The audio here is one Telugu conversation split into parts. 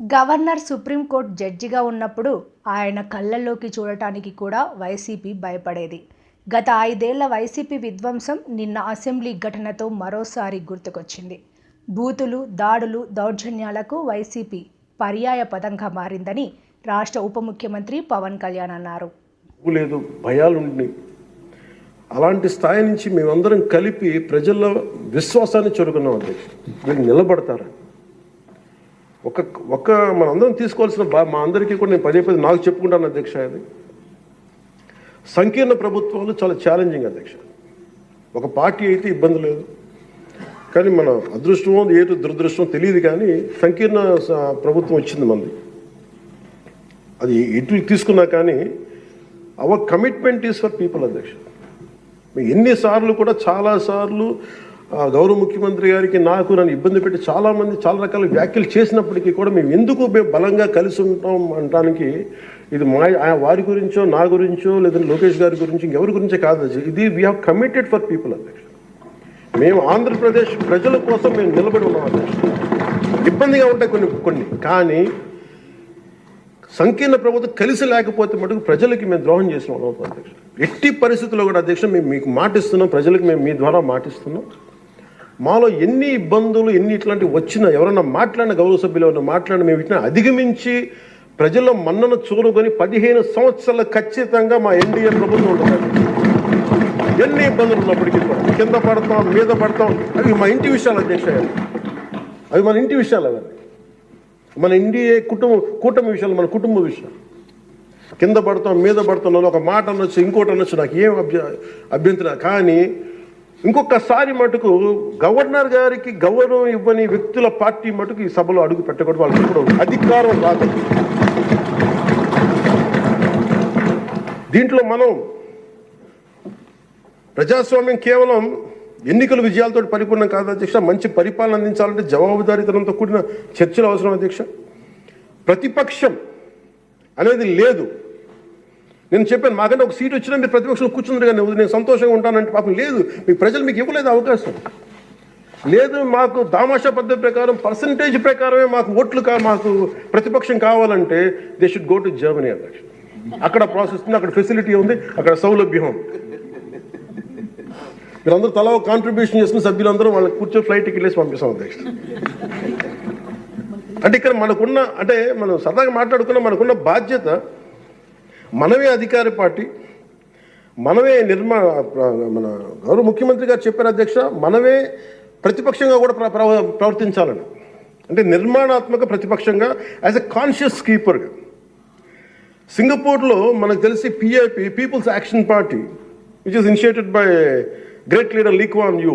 గవర్నర్ సుప్రీంకోర్టు జడ్జిగా ఉన్నప్పుడు ఆయన కళ్ళల్లోకి చూడటానికి కూడా వైసీపీ భయపడేది. గత ఐదేళ్ళ వైసీపీ విధ్వంసం నిన్న అసెంబ్లీ ఘటనతో మరోసారి గుర్తుకొచ్చింది. బూతులు దాడులు దౌర్జన్యాలకు వైసీపీ పర్యాయ పదంగా మారిందని రాష్ట్ర ఉప ముఖ్యమంత్రి పవన్ కళ్యాణ్ అన్నారు. లేదు భయాలు అలాంటి స్థాయి నుంచి మేమందరం కలిపి ప్రజల్లో విశ్వాసాన్ని చొరుకున్నాం అండి వీళ్ళు నిలబడతారు? ఒక ఒక మనందరం తీసుకోవాల్సిన బా మా అందరికీ కూడా నేను పదే పదే నాకు చెప్పుకుంటాను అధ్యక్ష అది. సంకీర్ణ ప్రభుత్వాలు చాలా ఛాలెంజింగ్ అధ్యక్ష. ఒక పార్టీ అయితే ఇబ్బంది లేదు. కానీ మన అదృష్టమో ఏదో దురదృష్టమో తెలియదు కానీ సంకీర్ణ ప్రభుత్వం వచ్చింది మనది. అది ఎటు తీసుకున్నా కానీ our commitment is for people అధ్యక్ష. ఎన్నిసార్లు కూడా చాలాసార్లు గౌరవ ముఖ్యమంత్రి గారికి నాకు నన్ను ఇబ్బంది పెట్టి చాలామంది చాలా రకాల వ్యాఖ్యలు చేసినప్పటికీ కూడా మేము ఎందుకు మేము బలంగా కలిసి ఉంటాం అనడానికి ఇది మా వారి గురించో నా గురించో లేదంటే లోకేష్ గారి గురించి ఇంకెవరి గురించో కాదు. ఇది we have committed for people అధ్యక్ష. మేము ఆంధ్రప్రదేశ్ ప్రజల కోసం మేము నిలబడి ఉన్నాం అధ్యక్ష. ఇబ్బందిగా ఉంటాయి కొన్ని కొన్ని. కానీ సంకీర్ణ ప్రభుత్వం కలిసి లేకపోతే మటుకు ప్రజలకి మేము ద్రోహం చేసిన వాళ్ళం అధ్యక్ష. ఎట్టి పరిస్థితుల్లో కూడా అధ్యక్ష మేము మీకు మాటిస్తున్నాం ప్రజలకు మేము మీ ద్వారా మాటిస్తున్నాం. మాలో ఎన్ని ఇబ్బందులు ఎన్ని ఇట్లాంటివి వచ్చినా ఎవరైనా మాట్లాడిన గౌరవ సభ్యులు ఎవరైనా మాట్లాడిన మేము ఇట్లా అధిగమించి ప్రజల మన్నను చూరుకొని పదిహేను సంవత్సరాలు ఖచ్చితంగా మా ఎన్డీఏ ప్రభుత్వం ఉంటుంది ఎన్ని ఇబ్బందులు ఉన్నప్పటికీ కూడా కింద పడతాం మీద పడతాం అవి మా ఇంటి విషయాలు అధ్యక్ష అవి మన ఇంటి విషయాలు అవన్నీ మన ఎన్డీఏ కుటుంబ కూటమి విషయాలు మన కుటుంబ విషయాలు. కింద పడతాం మీద పడతాం ఒక మాట అనొచ్చు ఇంకోటి అనొచ్చు నాకు ఏం అభ్య అభ్యంతరం. కానీ ఇంకొకసారి మటుకు గవర్నర్ గారికి గౌరవం ఇవ్వని వ్యక్తుల పార్టీ మటుకు ఈ సభలో అడుగు పెట్టకూడదు వాళ్ళకి ఇప్పుడు అధికారం రాదు. దీంట్లో మనం ప్రజాస్వామ్యం కేవలం ఎన్నికల విజయాలతో పరిపూర్ణం కాదు అధ్యక్ష మంచి పరిపాలన అందించాలంటే జవాబుదారీతనంతో కూడిన చర్చలు అవసరం అధ్యక్ష. ప్రతిపక్షం అనేది లేదు. నేను చెప్పాను మాకంటే ఒక సీట్ వచ్చినా మీరు ప్రతిపక్షంలో కూర్చున్నారు కానీ నేను సంతోషంగా ఉంటానంటే పాపం లేదు. మీ ప్రజలు మీకు ఇవ్వలేదు అవకాశం. లేదు మాకు దామాషా పద్ధతి ప్రకారం పర్సంటేజ్ ప్రకారమే మాకు ఓట్లు కా మాకు ప్రతిపక్షం కావాలంటే they should go to Germany అధ్యక్ష అక్కడ ప్రాసెస్ ఉంది అక్కడ ఫెసిలిటీ ఉంది అక్కడ సౌలభ్యం ఉంది. మీరందరూ తలా ఒక కాంట్రిబ్యూషన్ చేసిన సభ్యులందరూ వాళ్ళకి కూర్చొని ఫ్లైట్ టికెట్ వేసి పంపిస్తాం అధ్యక్ష. అంటే ఇక్కడ మనకున్న అంటే మనం సరదాగా మాట్లాడుకున్న మనకున్న బాధ్యత మనమే అధికార పార్టీ మనమే నిర్మా మన గౌరవ ముఖ్యమంత్రి గారు చెప్పారు అధ్యక్ష మనమే ప్రతిపక్షంగా కూడా ప్రవర్తించాలని. అంటే నిర్మాణాత్మక ప్రతిపక్షంగా యాజ్ ఎ కాన్షియస్ కీపర్గా సింగపూర్లో మనకు తెలిసి PIP people's action party which is initiated by great leader Lee Kuan Yew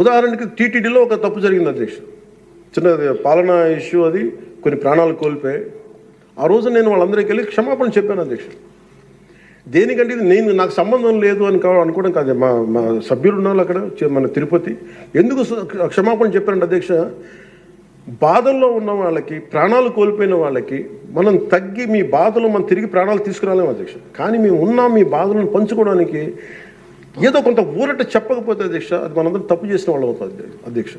ఉదాహరణకి టీటీడీలో ఒక తప్పు జరిగింది అధ్యక్ష. చిన్నది పాలనా ఇష్యూ అది కొన్ని ప్రాణాలు కోల్పోయాయి. ఆ రోజు నేను వాళ్ళందరికీ వెళ్ళి క్షమాపణ చెప్పాను అధ్యక్ష. దేనికంటే ఇది నేను నాకు సంబంధం లేదు అని కావాలి అనుకోవడం కాదు. మా మా సభ్యులు ఉన్నారు అక్కడ మన తిరుపతి. ఎందుకు క్షమాపణ చెప్పారంటే అధ్యక్ష బాధల్లో ఉన్న వాళ్ళకి ప్రాణాలు కోల్పోయిన వాళ్ళకి మనం తగ్గి మీ బాధలు మనం తిరిగి ప్రాణాలు తీసుకురాలేము అధ్యక్ష. కానీ మేము ఉన్నాం మీ బాధలను పంచుకోవడానికి ఏదో కొంత ఊరట చెప్పకపోతే అధ్యక్ష అది మనందరం తప్పు చేసిన వాళ్ళం అవుతుంది అధ్యక్ష.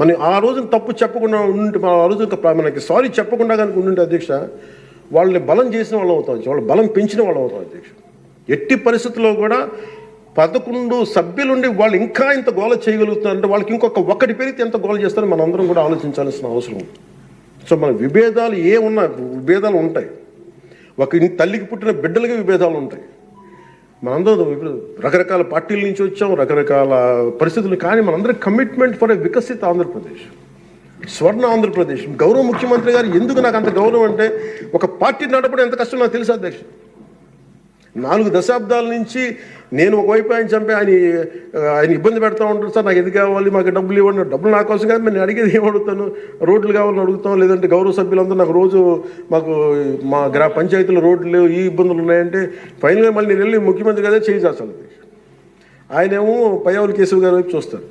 మనం ఆ రోజున తప్పు చెప్పకుండా ఉండి మన ఆ రోజు మనకి సారీ చెప్పకుండా కనుక ఉండి అధ్యక్ష వాళ్ళని బలం చేసిన వాళ్ళం అవుతాం వాళ్ళు బలం పెంచిన వాళ్ళం అవుతాం అధ్యక్ష. ఎట్టి పరిస్థితుల్లో కూడా పదకొండు సభ్యులుండి వాళ్ళు ఇంకా ఇంత గోల చేయగలుగుతున్నారంటే వాళ్ళకి ఇంకొక ఒకటి పెరిగితే ఎంత గోల చేస్తారో మనందరం కూడా ఆలోచించాల్సిన అవసరం ఉంది. సో మన విభేదాలు ఏ ఉన్నా విభేదాలు ఉంటాయి. ఒక తల్లికి పుట్టిన బిడ్డలకి విభేదాలు ఉంటాయి. మనందరం ఇప్పుడు రకరకాల పార్టీల నుంచి వచ్చాం రకరకాల పరిస్థితులు కానీ మనందరం కమిట్మెంట్ ఫర్ ఏ వికసిత ఆంధ్రప్రదేశ్. స్వర్ణ ఆంధ్రప్రదేశ్. గౌరవ ముఖ్యమంత్రి గారు ఎందుకు నాకు అంత గౌరవం అంటే ఒక పార్టీ నడపడం ఎంత కష్టం నాకు తెలుసు అధ్యక్షుడు నాలుగు దశాబ్దాల నుంచి నేను ఒకవైపు ఆయన చంపి ఆయన ఆయన ఇబ్బంది పెడతా ఉంటారు సార్ నాకు ఇది కావాలి? మాకు డబ్బులు ఇవ్వండి. డబ్బులు నా కోసం కాదు నేను అడిగేది ఏం అడుగుతాను? రోడ్లు కావాలని అడుగుతాం లేదంటే గౌరవ సభ్యులందరూ నాకు రోజు మాకు మా గ్రా పంచాయతీలో రోడ్లు లేవు ఈ ఇబ్బందులు ఉన్నాయంటే ఫైనల్గా మళ్ళీ నేను వెళ్ళి ముఖ్యమంత్రి కదా చేయి చేస్తాను ఆయనేమో పయ్యావులు కేశవ్ గారి వైపు చూస్తారు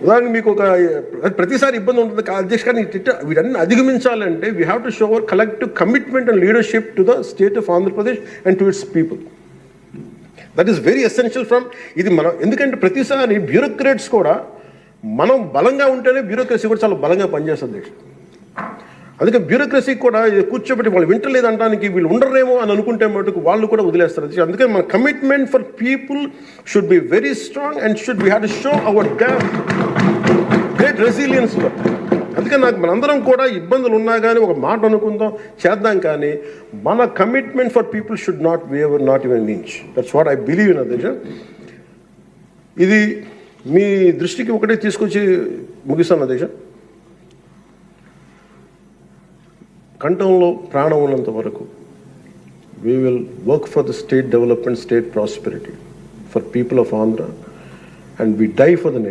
ఉదాహరణకు మీకు ఒక ప్రతిసారి ఇబ్బంది ఉంటుంది. అధ్యక్ష కానీ ఇట్ట- వీటన్ని అధిగమించాలంటే we have to show hour collective commitment and leadership to the state of Andhra Pradesh and to it's people that is very essential from ఇది మనం ఎందుకంటే ప్రతిసారి బ్యూరోక్రాట్స్ కూడా మనం బలంగా ఉంటేనే బ్యూరోక్రసీ కూడా చాలా బలంగా పనిచేస్తుంది అధ్యక్ష. అందుకే బ్యూరోక్రసీ కూడా కూర్చోబెట్టి వాళ్ళు వింటలేదు అనడానికి వీళ్ళు ఉండరేమో అని అనుకుంటే మటుకు వాళ్ళు కూడా వదిలేస్తారు అందుకే మన commitment for people should be very strong and should be have to show our great resilience అందుకే నాకు మనందరం కూడా ఇబ్బందులు ఉన్నా కానీ ఒక మాట అనుకుందాం చేద్దాం కానీ మన commitment for people should not waver not even inch that's what I believe in అదే ఇది మీ దృష్టికి ఒకటే తీసుకొచ్చి ముగిస్తాను అధ్యక్ష కంఠంలో ప్రాణం ఉన్నంత వరకు we will work for the state development state prosperity for people of Andhra and we die for the nation